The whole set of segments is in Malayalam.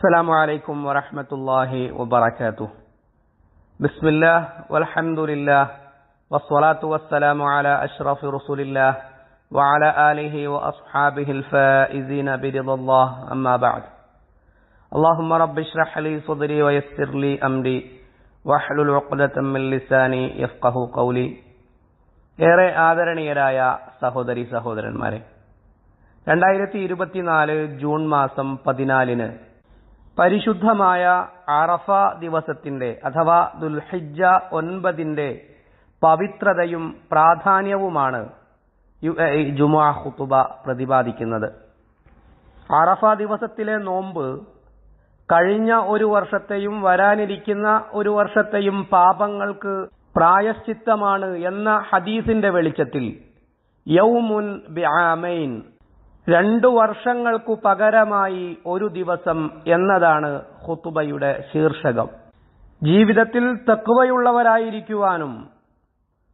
السلام عليكم ورحمة الله وبركاته بسم الله والحمد لله والصلاة والسلام على أشرف رسول الله وعلى آله وأصحابه الفائزين برضا الله أما بعد اللهم رب اشرح لي صدري ويسر لي أمري واحلل عقدة من لساني يفقه قولي ഏറെ ആദരണീയരായ സഹോദരി സഹോദരന്മാരെ രണ്ടായിരത്തി ഇരുപത്തിനാല് ജൂൺ മാസം പതിനാലിന് പരിശുദ്ധമായ അറഫ ദിവസത്തിന്റെ അഥവാ ദുൽഹിജ ഒൻപതിന്റെ പവിത്രതയും പ്രാധാന്യവുമാണ് യു എ ജുമാ ഹുത്തുബ പ്രതിപാദിക്കുന്നത്. അറഫ ദിവസത്തിലെ നോമ്പ് കഴിഞ്ഞ ഒരു വർഷത്തെയും വരാനിരിക്കുന്ന ഒരു വർഷത്തെയും പാപങ്ങൾക്ക് പ്രായശ്ചിത്തമാണ് എന്ന ഹദീസിന്റെ വെളിച്ചത്തിൽ യൗമുൻ ബിആമൈൻ രണ്ടു വർഷങ്ങൾക്കു പകരമായി ഒരു ദിവസം എന്നതാണ് ഹുത്തുബയുടെ ശീർഷകം. ജീവിതത്തിൽ തക്കുവയുള്ളവരായിരിക്കുവാനും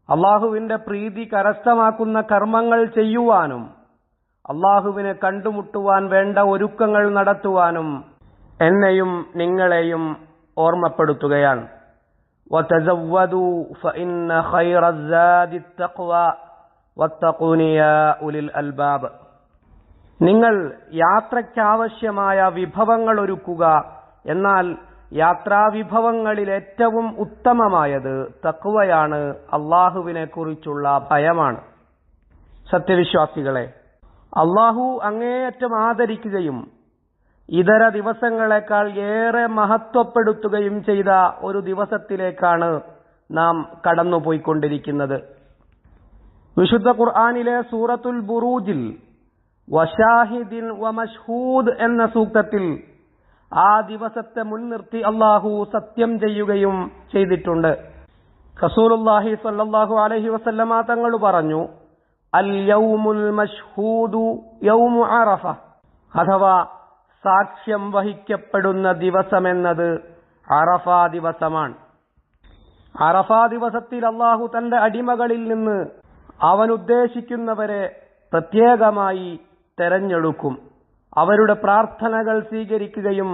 അള്ളാഹുവിന്റെ പ്രീതി കരസ്ഥമാക്കുന്ന കർമ്മങ്ങൾ ചെയ്യുവാനും അള്ളാഹുവിനെ കണ്ടുമുട്ടുവാൻ വേണ്ട ഒരുക്കങ്ങൾ നടത്തുവാനും എന്നെയും നിങ്ങളെയും ഓർമ്മപ്പെടുത്തുകയാണ്. അൽബാബ്. നിങ്ങൾ യാത്രയ്ക്കാവശ്യമായ വിഭവങ്ങൾ ഒരുക്കുക എന്നാൽ യാത്രാവിഭവങ്ങളിൽ ഏറ്റവും ഉത്തമമായത് തക്കുവയാണ് അള്ളാഹുവിനെ കുറിച്ചുള്ള ഭയമാണ്. സത്യവിശ്വാസികളെ അള്ളാഹു അങ്ങേയറ്റം ആദരിക്കുകയും ഇതര ദിവസങ്ങളെക്കാൾ ഏറെ മഹത്വപ്പെടുത്തുകയും ചെയ്ത ഒരു ദിവസത്തിലേക്കാണ് നാം കടന്നുപോയിക്കൊണ്ടിരിക്കുന്നത്. വിശുദ്ധ ഖുർആാനിലെ സൂറത്തുൽ ബുറൂജിൽ വഷാഹിദിൻ വമഷ്ഹൂദ് എന്ന സൂക്തത്തിൽ ആ ദിവസത്തെ മുൻനിർത്തി അള്ളാഹു സത്യം ചെയ്യുകയും ചെയ്തിട്ടുണ്ട്. റസൂലുല്ലാഹി സ്വല്ലല്ലാഹു അലൈഹി വസല്ലമ തങ്ങൾ പറഞ്ഞു അൽ യൗമുൽ യൗമു അറഫ. അഥവാ സാക്ഷ്യം വഹിക്കപ്പെടുന്ന ദിവസമെന്നത് അറഫാ ദിവസമാണ്. അറഫാ ദിവസത്തിൽ അള്ളാഹു തന്റെ അടിമകളിൽ നിന്ന് അവനുദ്ദേശിക്കുന്നവരെ പ്രത്യേകമായി തെരഞ്ഞെടുക്കും. അവരുടെ പ്രാർത്ഥനകൾ സ്വീകരിക്കുകയും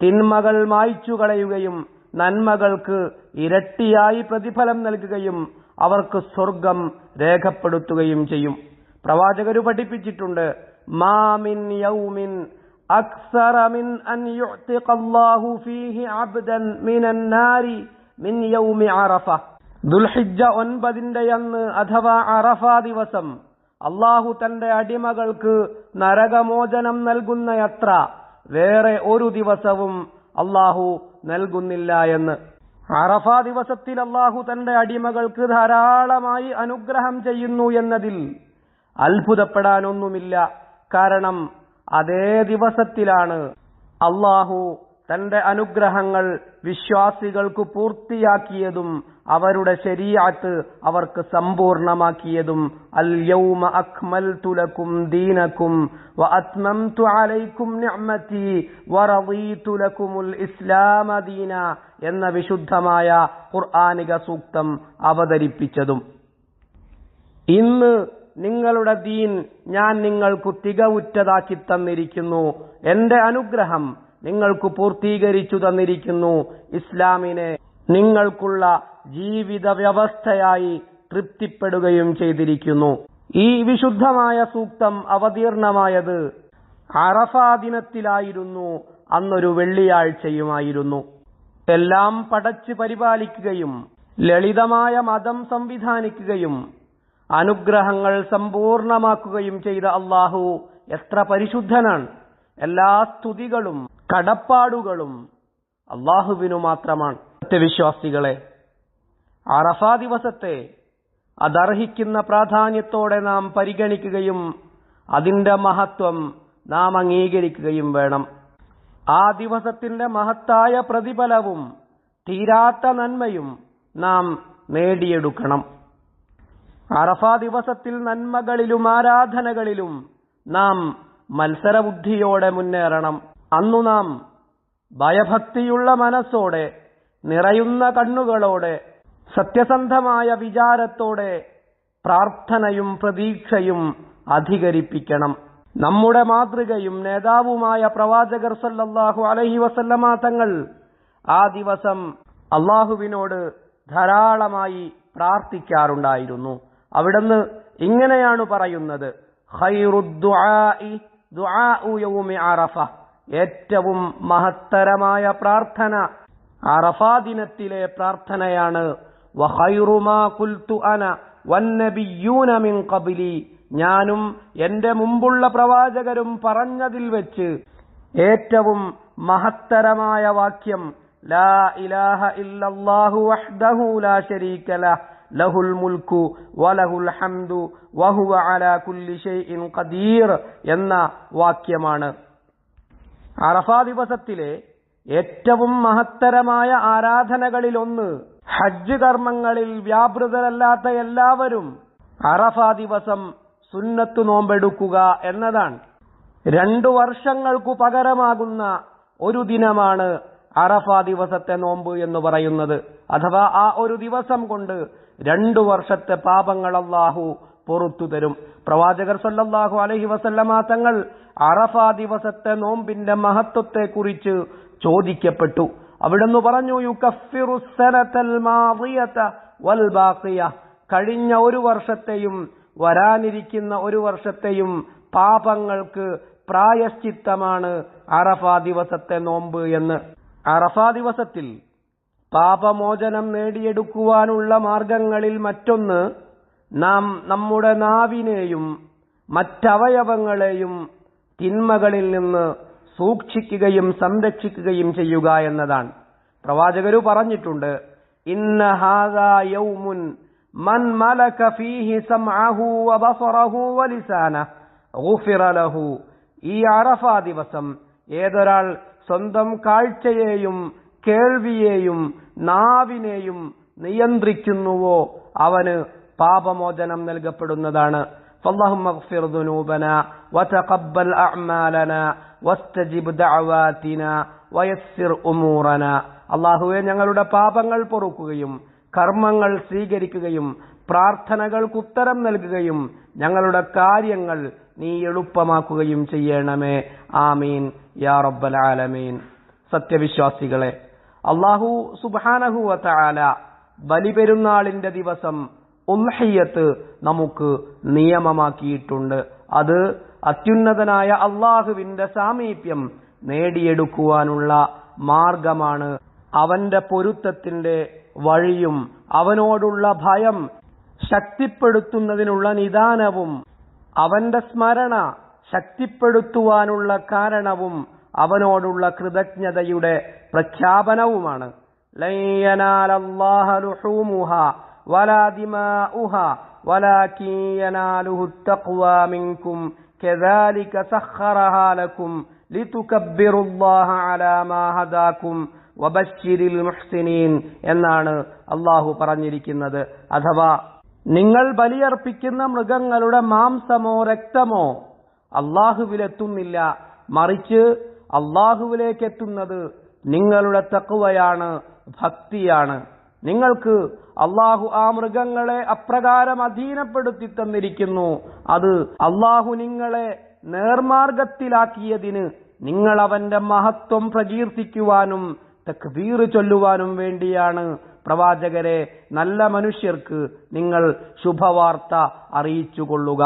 തിന്മകൾ മായ്ച്ചു കളയുകയും നന്മകൾക്ക് ഇരട്ടിയായി പ്രതിഫലം നൽകുകയും അവർക്ക് സ്വർഗം രേഖപ്പെടുത്തുകയും ചെയ്യും. പ്രവാചകർ പഠിപ്പിച്ചിട്ടുണ്ട് മാമിൻ യൗമിൻ അക്സറ അൻ യുഅ്തിഖല്ലാഹു ഫീഹി അബ്ദൻ മിനൻ മിൻ യൗമി അറഫ. ദുൽഹിജ്ജ ഒൻപതിന്റെ അന്ന് അഥവാ അറഫ ദിവസം അള്ളാഹു തന്റെ അടിമകൾക്ക് നരകമോചനം നൽകുന്നയത്ര വേറെ ഒരു ദിവസവും അള്ളാഹു നൽകുന്നില്ല എന്ന്. അറഫ ദിവസത്തിൽ അള്ളാഹു തന്റെ അടിമകൾക്ക് ധാരാളമായി അനുഗ്രഹം ചെയ്യുന്നു എന്നതിൽ അത്ഭുതപ്പെടാനൊന്നുമില്ല. കാരണം അതേ ദിവസത്തിലാണ് അള്ളാഹു തന്റെ അനുഗ്രഹങ്ങൾ വിശ്വാസികൾക്ക് പൂർത്തിയാക്കിയതും അവരുടെ ശരീഅത്ത് അവർക്ക് സമ്പൂർണമാക്കിയതും. അൽ യൗമ അക്മൽതു ലക്കും ദീനക്കും വ അത്മംതു അലൈക്കും നിഅമതി വ റളീതു ലക്കുമുൽ ഇസ്ലാമ ദീന എന്ന വിശുദ്ധമായ ഖുർആനിക സൂക്തം അവതരിപ്പിച്ചതും. ഇന്ന് നിങ്ങളുടെ ദീൻ ഞാൻ നിങ്ങൾക്ക് തികവുറ്റതാക്കി തന്നിരിക്കുന്നു. എന്റെ അനുഗ്രഹം നിങ്ങൾക്ക് പൂർത്തീകരിച്ചു തന്നിരിക്കുന്നു. ഇസ്ലാമിനെ നിങ്ങൾക്കുള്ള ജീവിത വ്യവസ്ഥയായി തൃപ്തിപ്പെടുകയും ചെയ്തിരിക്കുന്നു. ഈ വിശുദ്ധമായ സൂക്തം അവതീർണമായത് അറഫാ ദിനത്തിലായിരുന്നു. അന്നൊരു വെള്ളിയാഴ്ചയുമായിരുന്നു. എല്ലാം പടച്ചു പരിപാലിക്കുകയും ലളിതമായ മതം സംവിധാനിക്കുകയും അനുഗ്രഹങ്ങൾ സമ്പൂർണമാക്കുകയും ചെയ്ത അള്ളാഹു എത്ര പരിശുദ്ധനാണ്. എല്ലാ സ്തുതികളും കടപ്പാടുകളും അള്ളാഹുവിനു മാത്രമാണ്. സത്യവിശ്വാസികളെ അറഫാ ദിവസത്തെ അതർഹിക്കുന്ന പ്രാധാന്യത്തോടെ നാം പരിഗണിക്കുകയും അതിന്റെ മഹത്വം നാം അംഗീകരിക്കുകയും വേണം. ആ ദിവസത്തിന്റെ മഹത്തായ പ്രതിഫലവും തീരാത്ത നന്മയും നാം നേടിയെടുക്കണം. അറഫ ദിവസത്തിൽ നന്മകളിലും ആരാധനകളിലും നാം മത്സരബുദ്ധിയോടെ മുന്നേറണം. അന്നു നാം ഭയഭക്തിയുള്ള മനസ്സോടെ നിറയുന്ന കണ്ണുകളോടെ സത്യസന്ധമായ വിചാരത്തോടെ പ്രാർത്ഥനയും പ്രതീക്ഷയും അധികരിപ്പിക്കണം. നമ്മുടെ മാതൃകയും നേതാവുമായ പ്രവാചകർ സല്ലല്ലാഹു അലഹി വസല്ലമ തങ്ങൾ ആ ദിവസം അള്ളാഹുവിനോട് ധാരാളമായി പ്രാർത്ഥിക്കാറുണ്ടായിരുന്നു. അവിടുന്ന് ഇങ്ങനെയാണ് പറയുന്നത് ഖൈറുദ്ദുആഇ ദുആഉ യൗമി അറഫ. ഏറ്റവും മഹത്തരമായ പ്രാർത്ഥന. അറഫാ ദിനത്തിലെ പ്രാർത്ഥനയാണ് ഞാനും എന്റെ മുമ്പുള്ള പ്രവാചകരും പറഞ്ഞതിൽ വെച്ച് ഏറ്റവും മഹത്തരമായ വാക്യം ലാ ഇലാഹ ഇല്ലല്ലാഹു വഹ്ദഹു ലാ ശരീക ലഹ് ലഹുൽ മുൽക്കു വലഹുൽ ഹംദു വഹുവ അലാ കുല്ലി ഷൈഇൻ ഖദീർ എന്ന വാക്യമാണ്. അറഫാ ദിവസത്തിലെ ഏറ്റവും മഹത്തരമായ ആരാധനകളിലൊന്ന് ഹജ്ജ് കർമ്മങ്ങളിൽ വ്യാപൃതരല്ലാത്ത എല്ലാവരും അറഫാ ദിവസം സുന്നത്തു നോമ്പെടുക്കുക എന്നതാണ്. രണ്ടു വർഷങ്ങൾക്കു പകരമാകുന്ന ഒരു ദിനമാണ് അറഫാ ദിവസത്തെ നോമ്പ് എന്ന് പറയുന്നത്. അഥവാ ആ ഒരു ദിവസം കൊണ്ട് രണ്ടു വർഷത്തെ പാപങ്ങൾ പൊറത്തു തരും. പ്രവാചകർ സല്ലാഹു അലഹി വസല്ലമ തങ്ങൾ അറഫ ദിവസത്തെ നോമ്പിന്റെ മഹത്വത്തെ കുറിച്ച് ചോദിക്കപ്പെട്ടു. അവിടുന്ന് പറഞ്ഞു കഴിഞ്ഞ ഒരു വർഷത്തെയും വരാനിരിക്കുന്ന ഒരു വർഷത്തെയും പാപങ്ങൾക്ക് പ്രായശ്ചിത്തമാണ് അറഫ ദിവസത്തെ നോമ്പ് എന്ന്. അറഫ ദിവസത്തിൽ പാപമോചനം നേടിയെടുക്കുവാനുള്ള മാർഗങ്ങളിൽ മറ്റൊന്ന് നാം നമ്മുടെ നാവിനെയും മറ്റവയവങ്ങളെയും തിന്മകളിൽ നിന്ന് സൂക്ഷിക്കുകയും സംരക്ഷിക്കുകയും ചെയ്യുക എന്നതാണ്. പ്രവാചകരു പറഞ്ഞിട്ടുണ്ട് ഇന്ന യൗമുൻ മൻ മലക ഫീഹി വബസറഹു വലിസാനഹു ഈ അറഫ ദിവസം ഏതൊരാൾ സ്വന്തം കാഴ്ചയെയും കേൾവിയെയും നാവിനെയും നിയന്ത്രിക്കുന്നുവോ അവന് പാപമോചനം നൽകപ്പെടുന്നതാണ് فاللهم اغفر ذنوبنا وتقبل أعمالنا واستجب دعواتنا ويسر أمورنا അള്ളാഹുവെ ഞങ്ങളുടെ പാപങ്ങൾ പൊറുക്കുകയും കർമ്മങ്ങൾ സ്വീകരിക്കുകയും പ്രാർത്ഥനകൾക്ക് ഉത്തരം നൽകുകയും ഞങ്ങളുടെ കാര്യങ്ങൾ നീ എളുപ്പമാക്കുകയും ചെയ്യണമേ ആമീൻ യാ റബ്ബൽ ആലമീൻ സത്യവിശ്വാസികളെ അള്ളാഹു സുബാനഹുവ തആല ബലിപെരുന്നാളിന്റെ ദിവസം ഉൽഹയ്യത്ത് നമുക്ക് നിയമമാക്കിയിട്ടുണ്ട്. അത് അത്യുന്നതനായ അള്ളാഹുവിന്റെ സാമീപ്യം നേടിയെടുക്കുവാനുള്ള മാർഗമാണ് അവന്റെ പൊരുത്തത്തിന്റെ വഴിയും അവനോടുള്ള ഭയം ശക്തിപ്പെടുത്തുന്നതിനുള്ള നിദാനവും അവന്റെ സ്മരണ ശക്തിപ്പെടുത്തുവാനുള്ള കാരണവും അവനോടുള്ള കൃതജ്ഞതയുടെ പ്രഖ്യാപനവുമാണ്. ولا دماؤها ولكن يناله التقوى منكم كذلك سخرها لكم لتكبروا الله على ما هداكم വബശ്ശിരിൽ മുഹ്സിനീൻ എന്നാണ് അള്ളാഹു പറഞ്ഞിരിക്കുന്നത് അഥവാ നിങ്ങൾ ബലിയർപ്പിക്കുന്ന മൃഗങ്ങളുടെ മാംസമോ രക്തമോ അള്ളാഹുവിലെത്തുന്നില്ല മറിച്ച് അള്ളാഹുവിലേക്ക് എത്തുന്നത് നിങ്ങളുടെ തക്കുവയാണ് ഭക്തിയാണ് നിങ്ങൾക്ക് അള്ളാഹു ആ മൃഗങ്ങളെ അപ്രകാരം അധീനപ്പെടുത്തി തന്നിരിക്കുന്നു. അത് അള്ളാഹു നിങ്ങളെ നേർമാർഗത്തിലാക്കിയതിന് നിങ്ങൾ അവന്റെ മഹത്വം പ്രകീർത്തിക്കുവാനും തക്ബീർ ചൊല്ലുവാനും വേണ്ടിയാണ്. പ്രവാചകരെ നല്ല മനുഷ്യർക്ക് നിങ്ങൾ ശുഭവാർത്ത അറിയിച്ചുകൊള്ളുക.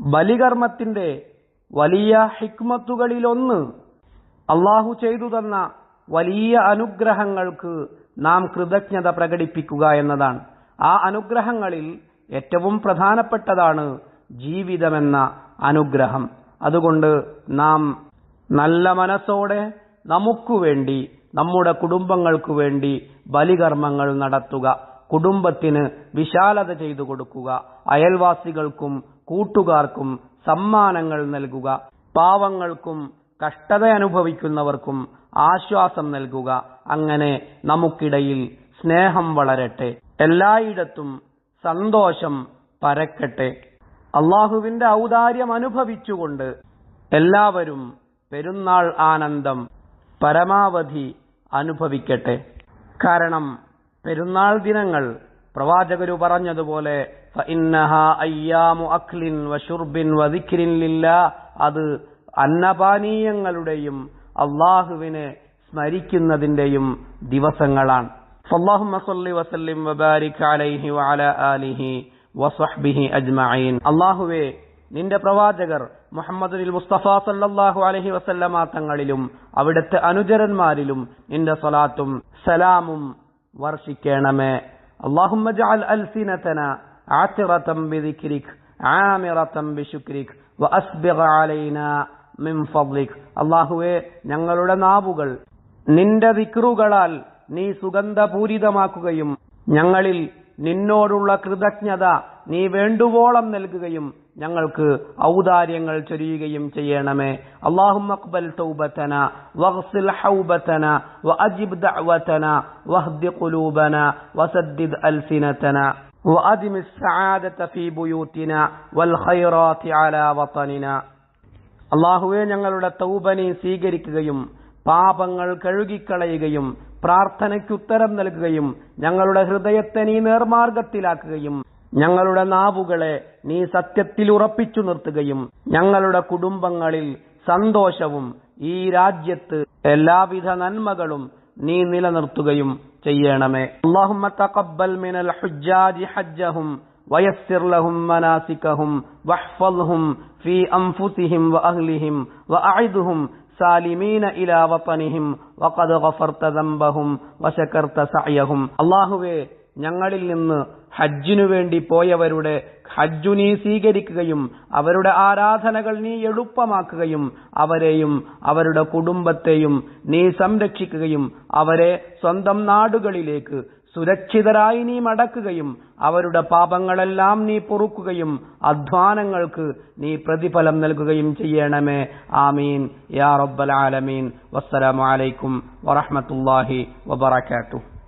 ബലികർമ്മത്തിന്റെ വലിയ ഹിക്മത്തുകളിലൊന്ന് അള്ളാഹു ചെയ്തു തന്ന വലിയ അനുഗ്രഹങ്ങൾക്ക് നാം കൃതജ്ഞത പ്രകടിപ്പിക്കുക എന്നതാണ്. ആ അനുഗ്രഹങ്ങളിൽ ഏറ്റവും പ്രധാനപ്പെട്ടതാണ് ജീവിതമെന്ന അനുഗ്രഹം. അതുകൊണ്ട് നാം നല്ല മനസ്സോടെ നമുക്കു വേണ്ടി നമ്മുടെ കുടുംബങ്ങൾക്കു വേണ്ടി ബലികർമ്മങ്ങൾ നടത്തുക. കുടുംബത്തിന് വിശാലത ചെയ്തു കൊടുക്കുക. അയൽവാസികൾക്കും കൂട്ടുകാർക്കും സമ്മാനങ്ങൾ നൽകുക. പാവങ്ങൾക്കും കഷ്ടത അനുഭവിക്കുന്നവർക്കും ആശ്വാസം നൽകുക. അങ്ങനെ നമുക്കിടയിൽ സ്നേഹം വളരട്ടെ. എല്ലായിടത്തും സന്തോഷം പരക്കട്ടെ. അള്ളാഹുവിന്റെ ഔദാര്യം അനുഭവിച്ചുകൊണ്ട് എല്ലാവരും പെരുന്നാൾ ആനന്ദം പരമാവധി അനുഭവിക്കട്ടെ. കാരണം പെരുന്നാൾ ദിനങ്ങൾ പ്രവാചകരു പറഞ്ഞതുപോലെ അത് അന്നപാനീയങ്ങളുടെയും അള്ളാഹുവിനെ സ്മരിക്കുന്നതിന്റെയും ദിവസങ്ങളാണ്. അള്ളാഹുവേ വബാരിക് അലൈഹി ആലിഹി അജ്മഈൻ. അല്ലാഹുവേ നിന്റെ പ്രവാചകർ മുഹമ്മദ് മുസ്തഫ സല്ലാഹു അലഹി വസല്ലമ തങ്ങളിലും അവിടുത്തെ അനുചരന്മാരിലും നിന്റെ സലാത്തും സലാമും വർഷിക്കണമേ. അള്ളാഹുമ്മ ജഅൽ അലൈനാ മിൻ അള്ളാഹുവേ ഞങ്ങളുടെ നാവുകൾ നിന്റെ ദിക്റുകളാൽ നീ സുഗന്ധപൂരിതമാക്കുകയും ഞങ്ങളിൽ നിന്നോടുള്ള കൃതജ്ഞത നീ വേണ്ടുവോളം നൽകുകയും ഞങ്ങൾക്ക് ഔദാര്യങ്ങൾ ചൊരിയുകയും ചെയ്യണമേ اللهم اقبل توبتنا واغسل حوبتنا واجب دعوتنا واهد قلوبنا وسدد ألسنتنا وأدم السعادة في بيوتنا والخيرات على وطننا അള്ളാഹുവെ ഞങ്ങളുടെ തൗബ നീ സ്വീകരിക്കുകയും പാപങ്ങൾ കഴുകിക്കളയുകയും പ്രാർത്ഥനയ്ക്ക് ഉത്തരം നൽകുകയും ഞങ്ങളുടെ ഹൃദയത്തെ നീ നേർമാർഗത്തിലാക്കുകയും ഞങ്ങളുടെ നാവുകളെ നീ സത്യത്തിൽ ഉറപ്പിച്ചു നിർത്തുകയും ഞങ്ങളുടെ കുടുംബങ്ങളിൽ സന്തോഷവും ഈ രാജ്യത്ത് എല്ലാവിധ നന്മകളും നീ നിലനിർത്തുകയും ചെയ്യണമേ اللهم تقبل من الحجاج حجهم ويسر لهم مناسكهم واحفظهم في أنفسهم وأهلهم وأعدهم സാലിമീന ഇലാ വത്തനിഹിം വഖദ് ഗഫർത ദംബഹും വശകർത്ത സഅയഹും. അല്ലാഹുവേ ഞങ്ങളിൽ നിന്ന് ഹജ്ജിനു വേണ്ടി പോയവരുടെ ഹജ്ജു നീ സ്വീകരിക്കുകയും അവരുടെ ആരാധനകൾ നീ എളുപ്പമാക്കുകയും അവരെയും അവരുടെ കുടുംബത്തെയും നീ സംരക്ഷിക്കുകയും അവരെ സ്വന്തം നാടുകളിലേക്ക് സുരക്ഷിതരായി നീ മടക്കുകയും അവരുടെ പാപങ്ങളെല്ലാം നീ പൊറുക്കുകയും അധ്വാനങ്ങൾക്ക് നീ പ്രതിഫലം നൽകുകയും ചെയ്യണമേ. ആമീൻ. യാ റബ്ബൽ ആലമീൻ. വസ്സലാമു അലൈക്കും വറഹ്മത്തുള്ളാഹി വബറകാതുഹു.